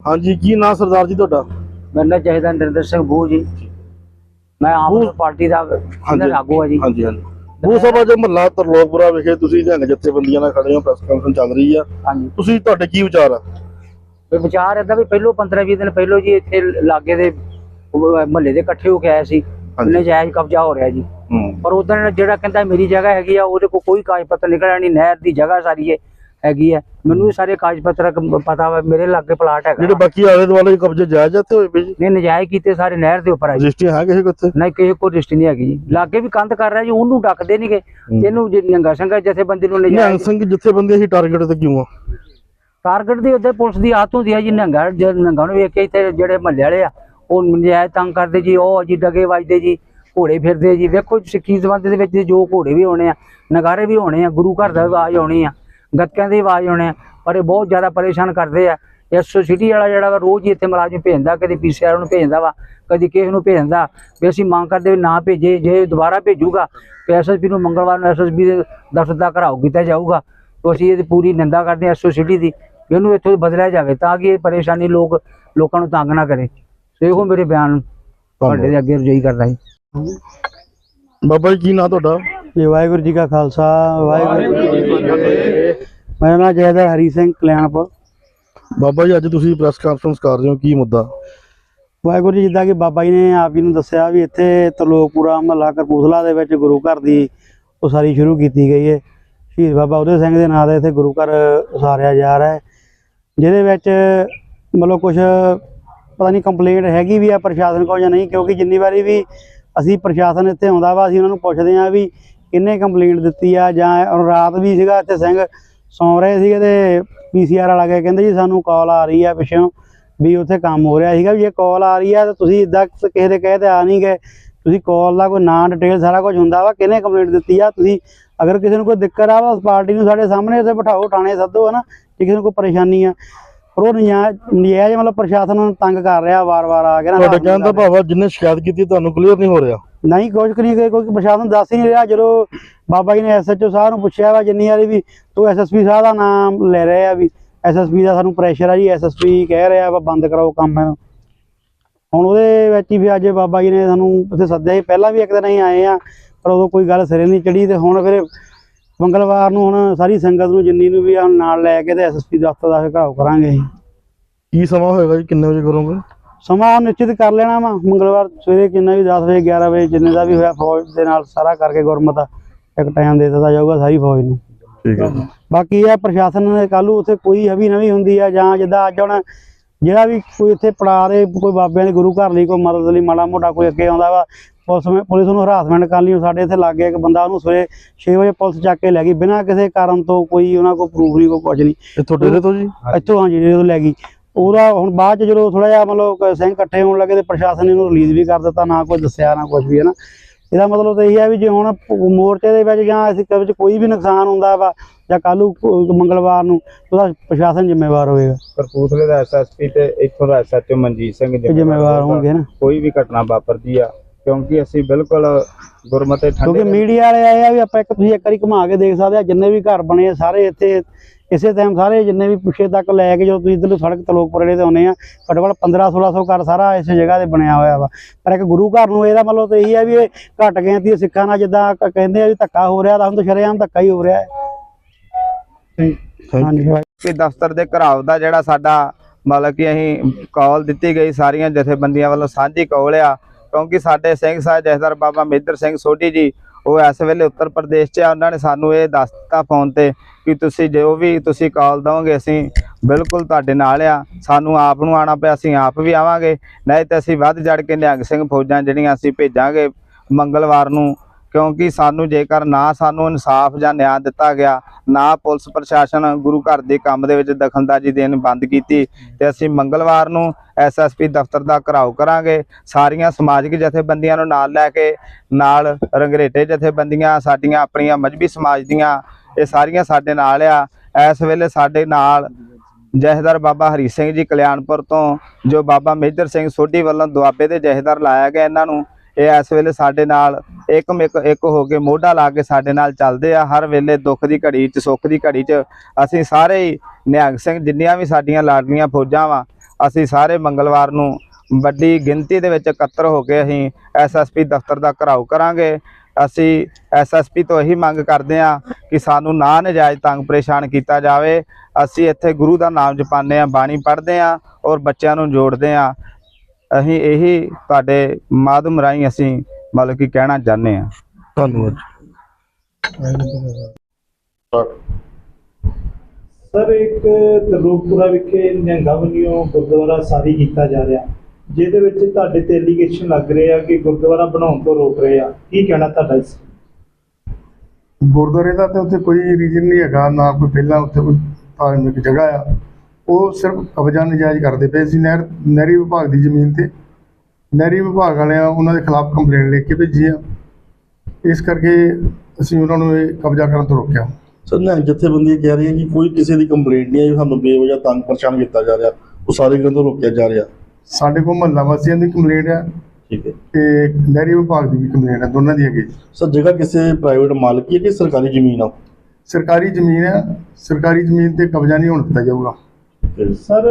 ਹਾਂਜੀ ਕੀ ਨਾਂ ਸਰਦਾਰ ਜੀ ਤੁਹਾਡਾ? ਮੇਰਾ ਨਾਂ ਚਾਹੀਦਾ ਨਰਿੰਦਰ ਸਿੰਘ ਬੂ ਜੀ। ਮੈਂ ਆਮ ਪਾਰਟੀ ਦਾ ਆਗੂ ਹਾਂ ਜੀ। ਹਾਂਜੀ ਹਾਂਜੀ। ਬੂ ਸਭਾ ਦੇ ਮਹੱਲਾ ਤਰਲੋਕਪੁਰਾ ਵਿਖੇ ਤੁਸੀਂ ਨਿਹੰਗ ਜਥੇਬੰਦੀਆਂ ਨਾਲ ਖੜੇ ਹੋ ਪ੍ਰੈਸ ਕਾਨਫਰੰਸ ਚੱਲ ਰਹੀ ਆ। ਹਾਂਜੀ। ਤੁਸੀਂ ਤੁਹਾਡੇ ਕੀ ਵਿਚਾਰ ਆ? ਵੀ ਵਿਚਾਰ ਏਦਾਂ ਵੀ ਪਹਿਲੋਂ 15 20 ਦਿਨ ਪਹਿਲੋਂ ਜੀ ਇੱਥੇ ਲਾਗੇ ਦੇ ਮਹੱਲੇ ਦੇ ਇਕੱਠੇ ਹੋ ਕੇ ਆਏ ਸੀ। ਹਾਂਜੀ। ਨਜਾਇਜ਼ ਕਬਜ਼ਾ ਹੋ ਰਿਹਾ ਜੀ। ਪਰ ਉਦੋਂ ਜਿਹੜਾ ਕਹਿੰਦਾ ਮੇਰੀ ਜਗ੍ਹਾ ਹੈਗੀ ਆ ਉਹਦੇ ਕੋਲ ਕੋਈ ਕਾਗਜ਼ ਪੱਤਰ ਨਿਕਲਿਆ ਨਹੀਂ ਨਹਿਰ ਦੀ ਜਗ੍ਹਾ ਸਾਰੀ ਇਹ ਹੈਗੀ ਆ। ਮੈਨੂੰ ਵੀ ਸਾਰੇ ਕਾਗਜ਼ ਪੱਤਰ ਪਤਾ ਵਾ ਮੇਰੇ ਲਾਗੇ ਪਲਾਟ ਹੈਗਾ। ਜਿਹੜੇ ਬਾਕੀ ਆਲੇ ਦੁਆਲੇ ਕਬਜ਼ੇ ਜਾਇਜ਼ ਜਾਂਦੇ ਹੋਏ ਪਏ ਜੀ ਨੇ ਨਜਾਇਜ਼ ਕੀਤੇ ਸਾਰੇ ਨਹਿਰ ਦੇ ਉੱਪਰ ਆ ਰਜਿਸਟਰੀ ਹੈ ਕਿਸੇ ਕੋਲ ਨਹੀਂ ਕਿਸੇ ਕੋਲ ਰਿਸ਼ਤੀ ਨਹੀਂ ਹੈਗੀ ਜੀ। ਲਾਗੇ ਵੀ ਕੰਧ ਕਰ ਰਿਹਾ ਜੀ ਉਹਨੂੰ ਡੱਕਦੇ ਨਹੀਂਗੇ ਇਹਨੂੰ ਜੇ ਨੰਗਾ ਸੰਗਾ ਜਥੇਬੰਦੀ ਨੂੰ ਨਜਾਇਜ਼ ਸਿੰਘ ਜਥੇਬੰਦੀਆਂ ਹੀ ਟਾਰਗੇਟ ਤੇ ਕਿਉਂ ਆ? ਟਾਰਗੇਟ ਦੀ ਉੱਤੇ ਪੁਲਿਸ ਦੀ ਆਤ ਹੁੰਦੀ ਹੈ ਜੀ ਨੰਗਾ ਨੰਗਾ ਨੂੰ ਵੇਖ ਕੇ ਇੱਥੇ ਜਿਹੜੇ ਮਹੱਲੇ ਵਾਲੇ ਆ ਉਹ ਨਜਾਇਜ਼ ਤੰਗ ਕਰਦੇ ਜੀ ਉਹ ਜੀ ਡਗੇ ਵੱਜਦੇ ਜੀ। ਘੋੜੇ ਫਿਰਦੇ ਜੀ। ਵੇਖੋ ਸਿੱਖੀ ਜ਼ਬਾਨ ਦੇ ਵਿੱਚ ਜੋ ਘੋੜੇ ਵੀ ਹੋਣੇ ਆ ਨਗਾਰੇ ਵੀ ਹੋਣੇ ਆ ਗੁਰੂ ਘਰ ਦਾ ਆਵਾਜ਼ ਆਉਣੀ ਆ ਗੱਤਕਿਆਂ ਦੀ ਆਵਾਜ਼ ਆਉਣੇ ਆ ਪਰ ਇਹ ਬਹੁਤ ਜ਼ਿਆਦਾ ਪਰੇਸ਼ਾਨ ਕਰਦੇ ਆ। ਐਸਓ ਸਿਟੀ ਵਾਲਾ ਜਿਹੜਾ ਵਾ ਰੋਜ਼ ਹੀ ਇੱਥੇ ਮੁਲਾਜ਼ਮ ਭੇਜਦਾ ਕਦੀ ਪੀਸੀਆਰ ਨੂੰ ਭੇਜਦਾ ਵਾ ਕਦੀ ਕਿਸੇ ਨੂੰ ਭੇਜਦਾ। ਵੀ ਅਸੀਂ ਮੰਗ ਕਰਦੇ ਵੀ ਨਾ ਭੇਜੇ ਜੇ ਦੁਬਾਰਾ ਭੇਜੂਗਾ ਤੇ ਐਸਐਸਪੀ ਨੂੰ ਮੰਗਲਵਾਰ ਨੂੰ ਐਸਐਸਪੀ ਦੇ ਦਫ਼ਤਰ ਦਾ ਘਰਾਓ ਕੀਤਾ ਜਾਊਗਾ। तो ਅਸੀਂ ਇਹਦੀ ਪੂਰੀ ਨਿੰਦਾ ਕਰਦੇ ਹਾਂ ਐਸਓ ਸਿਟੀ ਦੀ ਵੀ ਇਹਨੂੰ ਇੱਥੋਂ ਬਦਲਿਆ ਜਾਵੇ ਤਾਂ ਕਿ ਇਹ ਪਰੇਸ਼ਾਨੀ ਲੋਕ ਲੋਕਾਂ ਨੂੰ ਤੰਗ ਨਾ ਕਰੇ। ਤੇ ਇਹੋ ਮੇਰੇ ਬਿਆਨ ਤੁਹਾਡੇ ਦੇ ਅੱਗੇ ਰਜਾਈ ਕਰਦਾ ਜੀ। ਬਾਬਾ ਜੀ ਕੀ ਨਾਂ ਤੁਹਾਡਾ? ਜੀ ਵਾਹਿਗੁਰੂ ਜੀ ਕਾ ਖਾਲਸਾ ਵਾਹਿਗੁਰੂ ਜੀ ਕੀ ਫਤਿਹ। ਮੇਰਾ ਨਾਮ ਜੈਦਰ ਹਰੀ ਸਿੰਘ ਕਲਿਆਣਪੁਰ। ਬਾਬਾ ਜੀ ਅੱਜ ਤੁਸੀਂ ਪ੍ਰੈਸ ਕਾਨਫਰੰਸ ਕਰ ਰਹੇ ਹੋ ਕੀ ਮੁੱਦਾ? ਵਾਹਿਗੁਰੂ ਜੀ ਜਿੱਦਾਂ ਕਿ ਬਾਬਾ ਜੀ ਨੇ ਆਪ ਜੀ ਨੂੰ ਦੱਸਿਆ ਵੀ ਇੱਥੇ ਤਰਲੋਕਪੁਰਾ ਮਹੱਲਾ ਕਰਪੂਥਲਾ ਦੇ ਵਿੱਚ ਗੁਰੂ ਘਰ ਦੀ ਉਸਾਰੀ ਸ਼ੁਰੂ ਕੀਤੀ ਗਈ ਹੈ। ਸ਼ਹੀਦ ਬਾਬਾ ਉਦੈ ਸਿੰਘ ਦੇ ਨਾਂ ਦਾ ਇੱਥੇ ਗੁਰੂ ਘਰ ਉਸਾਰਿਆ ਜਾ ਰਿਹਾ ਹੈ ਜਿਹਦੇ ਵਿੱਚ ਮਤਲਬ ਕੁਝ ਪਤਾ ਨਹੀਂ ਕੰਪਲੇਂਟ ਹੈਗੀ ਵੀ ਆ ਪ੍ਰਸ਼ਾਸਨ ਕੋਲ ਜਾਂ ਨਹੀਂ ਕਿਉਂਕਿ ਜਿੰਨੀ ਵਾਰੀ ਵੀ ਅਸੀਂ ਪ੍ਰਸ਼ਾਸਨ ਇੱਥੇ ਆਉਂਦਾ ਵਾ, ਅਸੀਂ ਉਹਨਾਂ ਨੂੰ ਪੁੱਛਦੇ ਆ ਵੀ ਕਿੰਨੇ ਕੰਪਲੇਂਟ ਦਿੱਤੀ ਆ ਜਾਂ ਰਾਤ ਵੀ ਸੀਗਾ ਇੱਥੇ ਸਿੰਘ ਸੌਂ ਰਹੇ ਸੀਗੇ ਤੇ ਪੀਸੀਆਰ ਵਾਲਾ ਕੇ ਕਹਿੰਦੇ ਜੀ ਸਾਨੂੰ ਕਾਲ ਆ ਰਹੀ ਆ ਪਿੱਛੋਂ ਵੀ ਉੱਥੇ ਕੰਮ ਹੋ ਰਿਹਾ ਸੀਗਾ, ਵੀ ਜੇ ਕਾਲ ਆ ਰਹੀ ਆ ਤਾਂ ਤੁਸੀਂ ਇਦਾਂ ਕਿਸੇ ਦੇ ਕਹੇ ਤੇ ਆ ਨਹੀਂ ਗਏ। ਤੁਸੀਂ ਕਾਲ ਦਾ ਕੋਈ ਨਾਂ ਡਿਟੇਲ ਸਾਰਾ ਕੁਝ ਹੁੰਦਾ ਵਾ, ਕਿਹਨੇ ਕੰਪਲੇਂਟ ਦਿੱਤੀ ਆ? ਤੁਸੀਂ ਅਗਰ ਕਿਸੇ ਨੂੰ ਕੋਈ ਦਿੱਕਤ ਆ ਵਾ ਉਸ ਪਾਰਟੀ ਨੂੰ ਸਾਡੇ ਸਾਹਮਣੇ, ਉੱਥੇ ਬਿਠਾਓ, ਥਾਣੇ ਸੱਦੋ ਹਨਾ, ਜੇ ਕਿਸੇ ਨੂੰ ਕੋਈ ਪਰੇਸ਼ਾਨੀ ਆ। ਪਰ ਉਹ ਨਜਾਇਜ਼ ਮਤਲਬ ਪ੍ਰਸ਼ਾਸਨ ਨੂੰ ਤੰਗ ਕਰ ਰਿਹਾ ਵਾਰ-ਵਾਰ ਆ ਕੇ ਨਾ ਤੁਹਾਡੇ ਕਹਿਣ ਦਾ ਭਾਵ ਆ ਜਿੰਨੇ ਸ਼ਿਕਾਇਤ ਕੀਤੀ ਤੁਹਾਨੂੰ ਕਲੀਅਰ ਨਹੀਂ ਹੋ ਰਿਹਾ। ਨਹੀਂ ਕਰੀ ਗਏ ਕੋਈ ਪ੍ਰਸ਼ਾਸਨ ਦੱਸ ਹੀ ਨਹੀਂ ਰਿਹਾ। ਜਦੋਂ ਬਾਬਾ ਜੀ ਨੇ ਐਸਐਚਓ ਸਾਹਿਬ ਨੂੰ ਪੁੱਛਿਆ ਵਾ ਜਿੰਨੀ ਵਾਰੀ ਵੀ ਤੂੰ ਐਸਐਸਪੀ ਸਾਹਿਬ ਦਾ ਨਾਮ ਲੈ ਰਹੇ ਆ ਵੀ ਐਸਐਸਪੀ ਦਾ ਸਾਨੂੰ ਪ੍ਰੈਸ਼ਰ ਆ ਜੀ ਐਸਐਸਪੀ ਕਹਿ ਰਿਹਾ ਵਾ ਬੰਦ ਕਰਾਓ ਕੰਮ। ਹੁਣ ਉਹਦੇ ਵਿੱਚ ਹੀ ਵੀ ਅੱਜ ਬਾਬਾ ਜੀ ਨੇ ਸਾਨੂੰ ਉੱਥੇ ਸੱਦਿਆ ਸੀ। ਪਹਿਲਾਂ ਵੀ ਇੱਕ ਦਿਨ ਅਸੀਂ ਆਏ ਆ ਪਰ ਉਦੋਂ ਕੋਈ ਗੱਲ ਸਿਰੇ ਨਹੀਂ ਚੜੀ ਤੇ ਹੁਣ ਫਿਰ ਮੰਗਲਵਾਰ ਨੂੰ ਹੁਣ ਸਾਰੀ ਸੰਗਤ ਨੂੰ ਜਿੰਨੀ ਨੂੰ ਵੀ ਆ ਨਾਲ ਲੈ ਕੇ ਤੇ ਐਸਐਸਪੀ ਦਫ਼ਤਰ ਦਾ ਘਰਾਓ ਕਰਾਂਗੇ ਅਸੀਂ। ਕੀ ਸਮਾਂ ਹੋਏਗਾ ਜੀ? ਕਿੰਨੇ ਵਜੇ ਕਰੋਗੇ? ਸਮਾਂ ਨਿਸ਼ਚਿਤ ਕਰ ਲੈਣਾ ਵਾ। ਮੰਗਲਵਾਰ ਸਵੇਰੇ ਕਿੰਨਾ ਵੀ 10 ਵਜੇ 11 ਵਜੇ ਜਿੰਨੇ ਦਾ ਵੀ ਹੋਇਆ ਫੌਜ ਦੇ ਨਾਲ ਸਾਰਾ ਕਰਕੇ ਗੁਰਮਤਾ ਇੱਕ ਟਾਈਮ ਦੇ ਦਿੱਤਾ ਜਾਊਗਾ ਸਾਰੀ ਫੌਜ ਨੂੰ। ਠੀਕ ਹੈ ਜੀ। ਬਾਕੀ ਇਹ ਪ੍ਰਸ਼ਾਸਨ ਨੇ ਕੱਲ੍ਹ ਨੂੰ ਉੱਥੇ ਕੋਈ ਹਵੀ ਨਵੀਂ ਹੁੰਦੀ ਆ ਜਾਂ ਜਿੱਦਾਂ ਅੱਜ ਹੁਣ ਜਿਹੜਾ ਵੀ ਕੋਈ ਇੱਥੇ ਪੜਾ ਦੇ ਕੋਈ ਬਾਬਿਆਂ ਦੇ ਗੁਰੂ ਘਰ ਲਈ ਕੋਈ ਮਦਦ ਲਈ ਮਾੜਾ ਮੋਟਾ ਕੋਈ ਅੱਗੇ ਆਉਂਦਾ ਵਾ ਪੁਲਿਸ ਨੇ ਪੁਲਿਸ ਨੂੰ ਹਰਾਸਮੈਂਟ ਕਰ ਲਈ ਸਾਡੇ ਇੱਥੇ ਲੱਗੇ ਇੱਕ ਬੰਦਾ ਉਹਨੂੰ ਸਵੇਰੇ 6 ਵਜੇ ਪੁਲਿਸ ਚੱਕ ਕੇ ਲੈ ਗਈ ਬਿਨਾਂ ਕਿਸੇ ਕਾਰਨ ਤੋਂ ਕੋਈ ਉਹਨਾਂ ਕੋਲ ਪ੍ਰੂਫ ਨਹੀਂ ਕੋਈ ਕੁਝ ਨਹੀਂ। ਇੱਥੋਂ ਡੇਰੇ ਤੋਂ ਜੀ? ਇੱਥੋਂ ਹਾਂਜੀ ਜਦੋਂ ਲੈ ਗਈ। ਉਹਦਾ ਹੁਣ ਬਾਅਦ ਚ ਜਦੋਂ ਥੋੜਾ ਜਿਹਾ ਮਤਲਬ ਸਿੰਘ ਇਕੱਠੇ ਹੋਣ ਲੱਗੇ ਤੇ ਪ੍ਰਸ਼ਾਸਨ ਨੇ ਇਹਨੂੰ ਰਿਲੀਜ਼ ਵੀ ਕਰ ਦਿੱਤਾ ਨਾ ਕੋਈ ਦੱਸਿਆ ਨਾ ਕੁਝ ਵੀ ਹੈ ਨਾ ਇਹਦਾ ਮਤਲਬ ਤਾਂ ਇਹ ਹੈ ਵੀ ਜੇ ਹੁਣ ਮੋਰਚੇ ਦੇ ਵਿੱਚ ਜਾਂ ਇਸ ਵਿੱਚ ਕੋਈ ਵੀ ਨੁਕਸਾਨ ਹੁੰਦਾ ਵਾ ਜਾਂ ਕੱਲ੍ਹ ਨੂੰ ਮੰਗਲਵਾਰ ਨੂੰ ਉਹਦਾ ਪ੍ਰਸ਼ਾਸਨ ਜ਼ਿੰਮੇਵਾਰ ਹੋਏਗਾ। ਕਰਪੂਥਲੇ ਦਾ ਐਸਐਸਪੀ ਤੇ ਇੱਥੋਂ ਦਾ ਐਸਐਚਓ ਮਨਜੀਤ ਸਿੰਘ ਜ਼ਿੰਮੇਵਾਰ ਹੋਣਗੇ ਨਾ। ਕੋਈ ਵੀ ਘਟਨਾ ਵਾਪਰਦੀ ਆ ਕਿਉਂਕਿ ਅਸੀਂ ਬਿਲਕੁਲ ਗੁਰਮਤੇ ਕਿਉਂਕਿ ਠੰਡੇ ਮੀਡੀਆ ਵਾਲੇ ਆਏ ਆ ਵੀ ਆਪਾਂ ਇੱਕ ਤੁਸੀਂ ਇੱਕ ਵਾਰੀ ਘੁਮਾ ਕੇ ਦੇਖ ਸਕਦੇ ਆ ਜਿੰਨੇ ਵੀ ਘਰ ਬਣੇ ਆ ਸਾਰੇ ਇੱਥੇ ਇਸੇ ਟਾਈਮ ਸਾਰੇ ਜਿੰਨੇ ਵੀ ਪਿੱਛੇ ਤੱਕ ਲੈ ਕੇ ਜਦੋਂ ਤੁਸੀਂ ਇੱਧਰੋਂ ਸੜਕ ਤਲੋਕਪੁਰੇ ਤੇ ਆਉਂਦੇ ਆ ਘੱਟੋ ਘੱਟ 15 1600 ਘਰ ਸਾਰਾ ਇਸੇ ਜਗ੍ਹਾ ਤੇ ਬਣਿਆ ਹੋਇਆ ਵਾ। ਪਰ ਇੱਕ ਗੁਰੂ ਘਰ ਨੂੰ ਇਹਦਾ ਮਤਲਬ ਤਾਂ ਇਹੀ ਆ ਵੀ ਇਹ ਘਟ ਗਿਣਤੀ ਸਿੱਖਾਂ ਨਾਲ ਜਿੱਦਾਂ ਕਹਿੰਦੇ ਆ ਵੀ ਧੱਕਾ ਹੋ ਰਿਹਾ ਤਾਂ ਹੁਣ ਤਾਂ ਸ਼ਰੇਆਮ ਧੱਕਾ ਹੀ ਹੋ ਰਿਹਾ। ਹੈ ਹਾਂਜੀ ਕਿ ਦਫ਼ਤਰ ਦੇ ਘਰਾਓ ਦਾ ਜਿਹੜਾ ਸਾਡਾ ਮਤਲਬ ਕਿ ਅਸੀਂ ਕਾਲ ਦਿੱਤੀ ਗਈ ਸਾਰੀਆਂ ਜਥੇਬੰਦੀਆਂ ਵੱਲੋਂ ਸਾਂਝੀ ਕਾਲ ਆ ਕਿਉਂਕਿ ਸਾਡੇ ਸਿੰਘ ਸਾਹਿਬ ਜਥੇਦਾਰ ਬਾਬਾ ਮੇਦਰ ਸਿੰਘ ਸੋਢੀ ਜੀ ਉਹ ਇਸ ਵੇਲੇ ਉੱਤਰ ਪ੍ਰਦੇਸ਼ 'ਚ ਆ, ਉਹਨਾਂ ਨੇ ਸਾਨੂੰ ਇਹ ਦੱਸ ਦਿੱਤਾ ਫੋਨ ਤੇ ਕਿ ਤੁਸੀਂ ਜੋ ਵੀ ਤੁਸੀਂ ਕਾਲ ਦਵੋਗੇ ਅਸੀਂ ਬਿਲਕੁਲ ਤੁਹਾਡੇ ਨਾਲ ਆ। ਸਾਨੂੰ ਆਪ ਨੂੰ ਆਣਾ ਪਿਆ, ਅਸੀਂ ਆਪ ਵੀ ਆਵਾਂਗੇ। ਨਹੀਂ ਤਾਂ ਅਸੀਂ ਵੱਧ ਜੜ ਕੇ ਨਿਹੰਗ ਸਿੰਘ ਫੌਜਾਂ ਜਿਹੜੀਆਂ ਅਸੀਂ ਭੇਜਾਂਗੇ ਮੰਗਲਵਾਰ ਨੂੰ ਕਿਉਂਕਿ ਸਾਨੂੰ ਜੇਕਰ ਨਾ ਸਾਨੂੰ ਇਨਸਾਫ ਜਾਂ ਨਿਆਂ ਦਿੱਤਾ ਗਿਆ, ਨਾ ਪੁਲਿਸ ਪ੍ਰਸ਼ਾਸਨ ਗੁਰੂ ਘਰ ਦੇ ਕੰਮ ਦੇ ਵਿੱਚ ਦਖਲਅੰਦਾਜ਼ੀ ਦੇਣ ਬੰਦ ਕੀਤੀ, ਤੇ ਅਸੀਂ ਮੰਗਲਵਾਰ ਨੂੰ ਐਸਐਸਪੀ ਦਫ਼ਤਰ ਦਾ ਘਰਾਓ ਕਰਾਂਗੇ। ਸਾਰੀਆਂ ਸਮਾਜਿਕ ਜਥੇਬੰਦੀਆਂ ਨੂੰ ਨਾਲ ਲੈ ਕੇ, ਨਾਲ ਰੰਗਰੇਟੇ ਜਥੇਬੰਦੀਆਂ, ਸਾਡੀਆਂ ਆਪਣੀਆਂ ਮਜਬੀ ਸਮਾਜ ਦੀਆਂ, ਇਹ ਸਾਰੀਆਂ ਸਾਡੇ ਨਾਲ ਆ। ਇਸ ਵੇਲੇ ਸਾਡੇ ਨਾਲ ਜਹੇਦਾਰ ਬਾਬਾ ਹਰੀ ਸਿੰਘ ਜੀ ਕਲਿਆਣਪੁਰ ਤੋਂ, ਜੋ ਬਾਬਾ ਮੇਜਰ ਸਿੰਘ ਸੋਢੀ ਵੱਲੋਂ ਦੁਆਬੇ ਦੇ ਜਹੇਦਾਰ ਲਾਇਆ ਗਿਆ ਇਹਨਾਂ ਨੂੰ। ਇਹ ਇਸ ਵੇਲੇ ਸਾਡੇ ਨਾਲ ਇੱਕ ਮਿਕ ਇੱਕ ਹੋ ਕੇ ਮੋਢਾ ਲਾ ਕੇ ਸਾਡੇ ਨਾਲ ਚੱਲਦੇ ਆ। ਹਰ ਵੇਲੇ ਦੁੱਖ ਦੀ ਘੜੀ 'ਚ, ਸੁੱਖ ਦੀ ਘੜੀ 'ਚ ਅਸੀਂ ਸਾਰੇ ਹੀ ਨਿਹੰਗ ਸਿੰਘ ਜਿੰਨੀਆਂ ਵੀ ਸਾਡੀਆਂ ਲਾਡਲੀਆਂ ਫੌਜਾਂ ਵਾ, ਅਸੀਂ ਸਾਰੇ ਮੰਗਲਵਾਰ ਨੂੰ ਵੱਡੀ ਗਿਣਤੀ ਦੇ ਵਿੱਚ ਇਕੱਤਰ ਹੋ ਕੇ ਅਸੀਂ ਐਸਐਸਪੀ ਦਫ਼ਤਰ ਦਾ ਘਰਾਓ ਕਰਾਂਗੇ। ਅਸੀਂ ਐਸਐਸਪੀ ਤੋਂ ਇਹੀ ਮੰਗ ਕਰਦੇ ਆ ਕਿ ਸਾਨੂੰ ਨਾ ਨਜਾਇਜ਼ ਤੰਗ ਪਰੇਸ਼ਾਨ ਕੀਤਾ ਜਾਵੇ। ਅਸੀਂ ਇੱਥੇ ਗੁਰੂ ਦਾ ਨਾਮ ਜਪਾਉਂਦੇ ਆ ਬਾਣੀ ਪੜ੍ਹਦੇ ਆ ਔਰ ਬੱਚਿਆਂ ਨੂੰ ਜੋੜਦੇ ਆ ਅਸੀਂ ਇਹੀ ਤੁਹਾਡੇ ਮਾਧਿਅਮ ਰਾਹੀਂ ਅਸੀਂ ਮਤਲਬ ਕਿ ਕਹਿਣਾ ਚਾਹੁੰਦੇ ਆ ਧੰਨਵਾਦ ਸਰ ਇੱਕ ਤਰਲੋਕਪੁਰਾ ਵਿਖੇ ਨਿਹੰਗਾਂ ਵੱਲੋਂ ਗੁਰਦੁਆਰਾ ਸਾਰੀ ਕੀਤਾ ਜਾ ਰਿਹਾ। ਜਿਹਦੇ ਵਿੱਚ ਤੁਹਾਡੇ ਤੇ ਐਲੀਗੇਸ਼ਨ ਲੱਗ ਰਹੇ ਆ ਕਿ ਗੁਰਦੁਆਰਾ ਬਣਾਉਣ ਤੋਂ ਰੋਕ ਰਹੇ ਆ। ਕੀ ਕਹਿਣਾ ਤੁਹਾਡਾ ਇਸ? ਗੁਰਦੁਆਰੇ ਦਾ ਤੇ ਉੱਥੇ ਕੋਈ ਰੀਜਨ ਨਹੀਂ ਹੈਗਾ ਨਾ ਕੋਈ ਪਹਿਲਾਂ ਉੱਥੇ ਕੋਈ ਧਾਰਮਿਕ ਜਗ੍ਹਾ ਆ। ਉਹ ਸਿਰਫ ਕਬਜ਼ਾ ਨਜਾਇਜ਼ ਕਰਦੇ ਪਏ ਸੀ। ਨਹਿਰ ਨਹਿਰੀ ਵਿਭਾਗ ਦੀ ਜ਼ਮੀਨ ਤੇ। ਨਹਿਰੀ ਵਿਭਾਗ ਵਾਲਿਆਂ ਉਹਨਾਂ ਦੇ ਖਿਲਾਫ ਕੰਪਲੇਂਟ ਲਿਖ ਕੇ ਭੇਜੀ ਆ। ਇਸ ਕਰਕੇ ਅਸੀਂ ਉਹਨਾਂ ਨੂੰ ਇਹ ਕਬਜ਼ਾ ਕਰਨ ਤੋਂ ਰੋਕਿਆ। ਸਰ ਨਿਹੰਗ ਜਥੇਬੰਦੀਆਂ ਕਹਿ ਰਹੀਆਂ ਕਿ ਕੋਈ ਕਿਸੇ ਦੀ ਕੰਪਲੇਂਟ ਨਹੀਂ ਆਈ ਸਾਨੂੰ ਬੇਵਜ੍ਹਾ ਤੰਗ ਪਰੇਸ਼ਾਨ ਕੀਤਾ ਜਾ ਰਿਹਾ। ਉਹ ਸਾਰੇ ਗੱਲੋਂ ਰੋਕਿਆ ਜਾ ਰਿਹਾ। ਸਾਡੇ ਕੋਲ ਮਹੱਲਾ ਵਾਸੀਆਂ ਦੀ ਕੰਪਲੇਂਟ ਆ ਠੀਕ ਹੈ। ਤੇ ਨਹਿਰੀ ਵਿਭਾਗ ਦੀ ਵੀ ਕੰਪਲੇਂਟ ਆ ਦੋਨਾਂ ਦੀ ਹੈਗੀ। ਸਰ ਜਗ੍ਹਾ ਕਿਸੇ ਪ੍ਰਾਈਵੇਟ ਮਾਲਕੀ ਹੈ ਕਿ ਸਰਕਾਰੀ ਜ਼ਮੀਨ ਆ? ਸਰਕਾਰੀ ਜ਼ਮੀਨ ਆ। ਸਰਕਾਰੀ ਜ਼ਮੀਨ ਤੇ ਕਬਜ਼ਾ ਨਹੀਂ ਹੋਣ ਦਿੱਤਾ ਜਾਊਗਾ। ਸਰ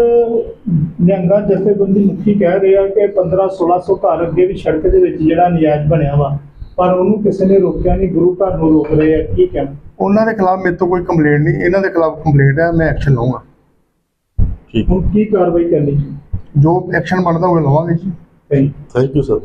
ਨਿਹੰਗਾਂ ਜਥੇਬੰਦੀ ਮੁਖੀ ਕਹਿ ਰਿਹਾ ਕਿ 15 1600 ਘਰ ਅੱਗੇ ਵੀ ਸੜਕ ਦੇ ਵਿੱਚ ਜਿਹੜਾ ਨਜਾਇਜ਼ ਬਣਿਆ ਵਾ ਪਰ ਉਹਨੂੰ ਕਿਸੇ ਨੇ ਰੋਕਿਆ ਨਹੀਂ ਗੁਰੂ ਘਰ ਨੂੰ ਰੋਕ ਰਹੇ ਆ ਕੀ ਕਹਿਣਾ? ਉਹਨਾਂ ਦੇ ਖਿਲਾਫ ਮੇਰੇ ਤੋਂ ਕੋਈ ਕੰਪਲੇਂਟ ਨਹੀਂ ਇਹਨਾਂ ਦੇ ਖਿਲਾਫ ਕੰਪਲੇਂਟ ਹੈ ਮੈਂ ਐਕਸ਼ਨ ਲਵਾਂਗਾ ਠੀਕ ਹੁਣ ਕੀ ਕਾਰਵਾਈ ਕਰਨੀ ਜੋ? ਐਕਸ਼ਨ ਬਣਦਾ ਉਹ ਲਵਾਂਗੇ ਜੀ। Thank you sir